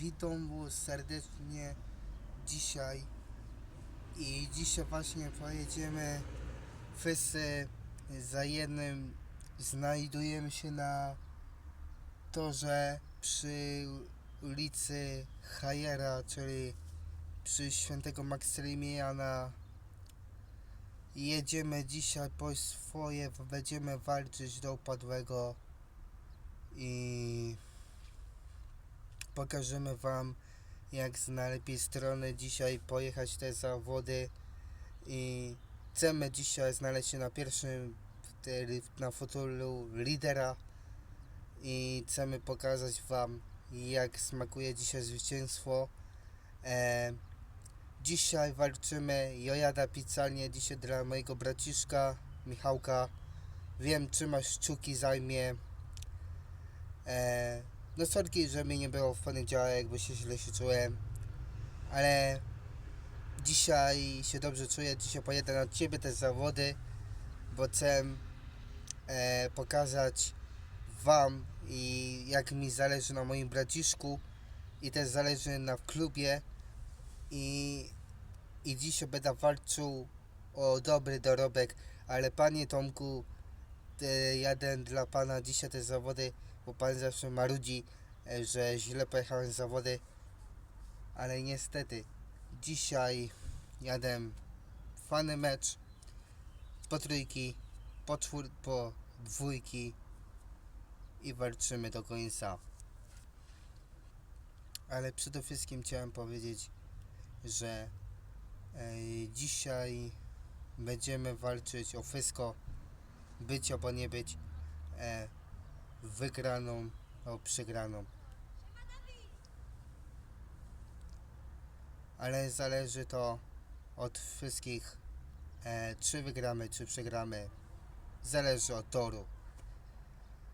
witam was serdecznie dzisiaj. I dzisiaj właśnie pojedziemy wszyscy za jednym. Znajdujemy się na torze przy ulicy Hajera, czyli przy świętego Maksymiliana. Jedziemy dzisiaj po swoje, będziemy walczyć do upadłego i pokażemy wam jak z najlepiej strony dzisiaj pojechać te zawody i chcemy dzisiaj znaleźć się na pierwszym na fotelu lidera i chcemy pokazać wam jak smakuje dzisiaj zwycięstwo. E, dzisiaj walczymy Jojada Pizzalnie dzisiaj dla mojego braciszka Michałka. Wiem trzymasz kciuki zajmie. E, no sorki, że mnie nie było w poniedziałek, bo się źle się czułem. Ale dzisiaj się dobrze czuję. Dzisiaj pojedę na ciebie te zawody, bo chcę e, pokazać wam i jak mi zależy na moim braciszku i też zależy na klubie i, i dzisiaj będę walczył o dobry dorobek, ale panie Tomku, te, jadę dla pana dzisiaj te zawody bo pan zawsze marudzi, e, że źle pojechałem z zawody, ale niestety dzisiaj jadę fany mecz po trójki, po, czwór, po dwójki i walczymy do końca. Ale przede wszystkim chciałem powiedzieć, że e, dzisiaj będziemy walczyć o wszystko, być albo nie być. E, wygraną albo przegraną. Ale zależy to od wszystkich, e, czy wygramy, czy przegramy. Zależy od toru.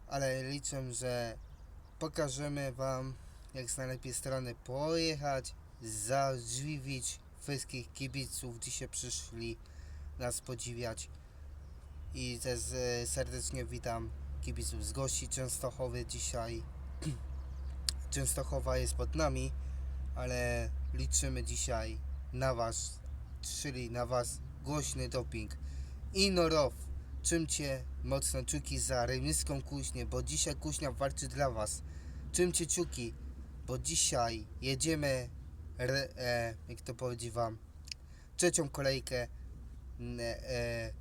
Ale liczę, że pokażemy Wam, jak z najlepiej strony pojechać, zażywić wszystkich kibiców, dzisiaj przyszli nas podziwiać. I też serdecznie witam kibiców z gości Częstochowy dzisiaj. Częstochowa jest pod nami, ale liczymy dzisiaj na Was, czyli na Was głośny doping. Inorow, czymcie mocno czuki za rejmiską kuźnię, bo dzisiaj kuźnia walczy dla Was. Czymcie czuki, bo dzisiaj jedziemy, re, e, jak to powiedzieć Wam, trzecią kolejkę e,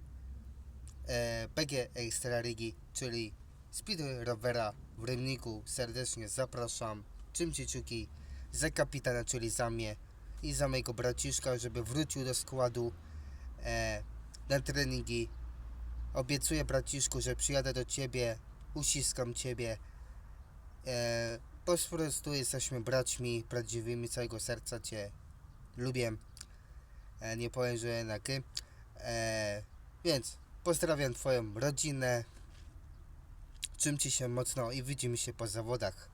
e, PG Ekstraligi, czyli Speed Rovera w Rymniku. Serdecznie zapraszam. Czymcie czuki za kapitana, czyli za mnie i za mojego braciszka, żeby wrócił do składu e, na treningi. Obiecuję braciszku, że przyjadę do ciebie, uściskam ciebie. E, po prostu jesteśmy braćmi prawdziwymi, całego serca cię lubię. E, nie powiem, że na. E, więc Pozdrawiam Twoją rodzinę. Czymcie się mocno i widzimy się po zawodach.